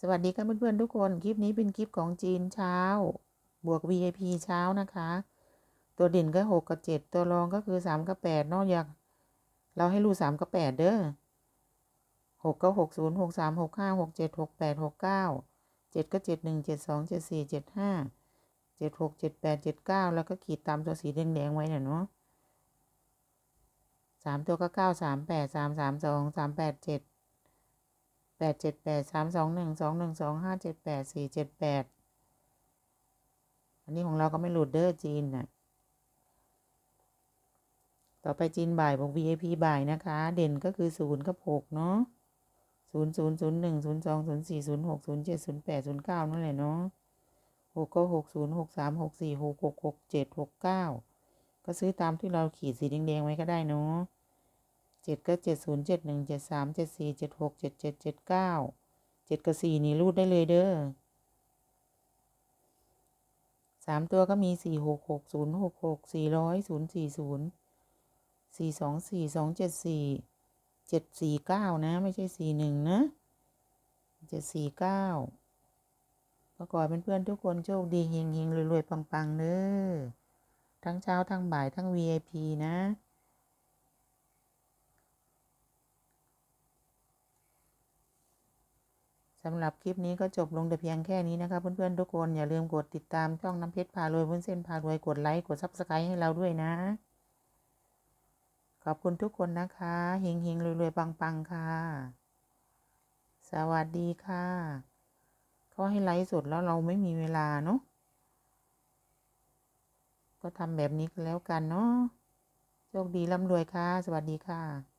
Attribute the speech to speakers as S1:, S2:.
S1: สวัสดีค่ะเพื่อนๆทุกคน คลิปนี้เป็นคลิปของจีนเช้า บวก VIP เช้านะคะ ตัวเด่นก็หกกับเจ็ดตัวรองก็คือสามกับแปดนอกจากเราให้รูสามกับแปดเด้อหกก็หกศูนย์หกสามหกห้าหกเจ็ดหกแปดหกเก้าเจ็ดก็เจ็ดหนึ่งเจ็ดสองเจ็ดสี่เจ็ดห้าเจ็ดหกเจ็ดแปดเจ็ดเก้าแล้วก็ขีดตามตัวสีแดงๆไว้น่ะเนาะสามตัวก็เก้าสามแปดสามสามสองสามแปดเจ็ด แปดเจ็ดแปดสามสองหนึ่งสองหนึ่งสองห้าเจ็ดแปดสี่เจ็ดแปดอันนี้ของเราก็ไม่หลุดเด้อจีนน่ะต่อไปจีนบ่ายบอก VIP บ่ายนะคะ เด่นก็คือศูนย์กับหกเนาะศูนย์ศูนย์ศูนย์หนึ่งศูนย์สองศูนย์สี่ศูนย์หกศูนย์เจ็ดศูนย์แปดศูนย์เก้านั่นแหละเนาะหกก็หกศูนย์หกสามหกสี่หกหกหกเจ็ดหกเก้าก็ซื้อตามที่เราขีดสีแดงๆไว้ก็ได้เนาะ เจ็ดก็เจ็ดศูนย์เจ็ดหนึ่งเจ็ดสามเจ็ดสี่เจ็ดหกเจ็ดเจ็ดเจ็ดเก้าเจ็ดกับสี่นี่รูดได้เลยเด้อสามตัวก็มีสี่หกหกศูนย์หกหกสี่ร้อยศูนย์สี่ศูนย์สี่สองสี่สองเจ็ดสี่เจ็ดสี่เก้านะ ไม่ใช่สี่หนึ่งนะเจ็ดสี่เก้าก็ขอให้เพื่อนทุกคนโชคดีเฮงเฮงรวยๆปังๆเด้อทั้งเช้าทั้งบ่ายทั้ง VIP นะ สำหรับคลิปนี้ก็จบลงแต่เพียงแค่นี้นะคะเพื่อนๆทุกคนอย่าลืมกดติดตามช่องน้ำเพชรพารวยวุ้นเส้นพารวยกดไลค์กดซับสไครต์ให้เราด้วยนะ ขอบคุณทุกคนนะคะเฮงเฮงรวยๆปังๆค่ะ สวัสดีค่ะเขาให้ไลฟ์สดแล้วเราไม่มีเวลาเนาะก็ทำแบบนี้แล้วกันเนาะโชคดีร่ำรวยค่ะ สวัสดีค่ะ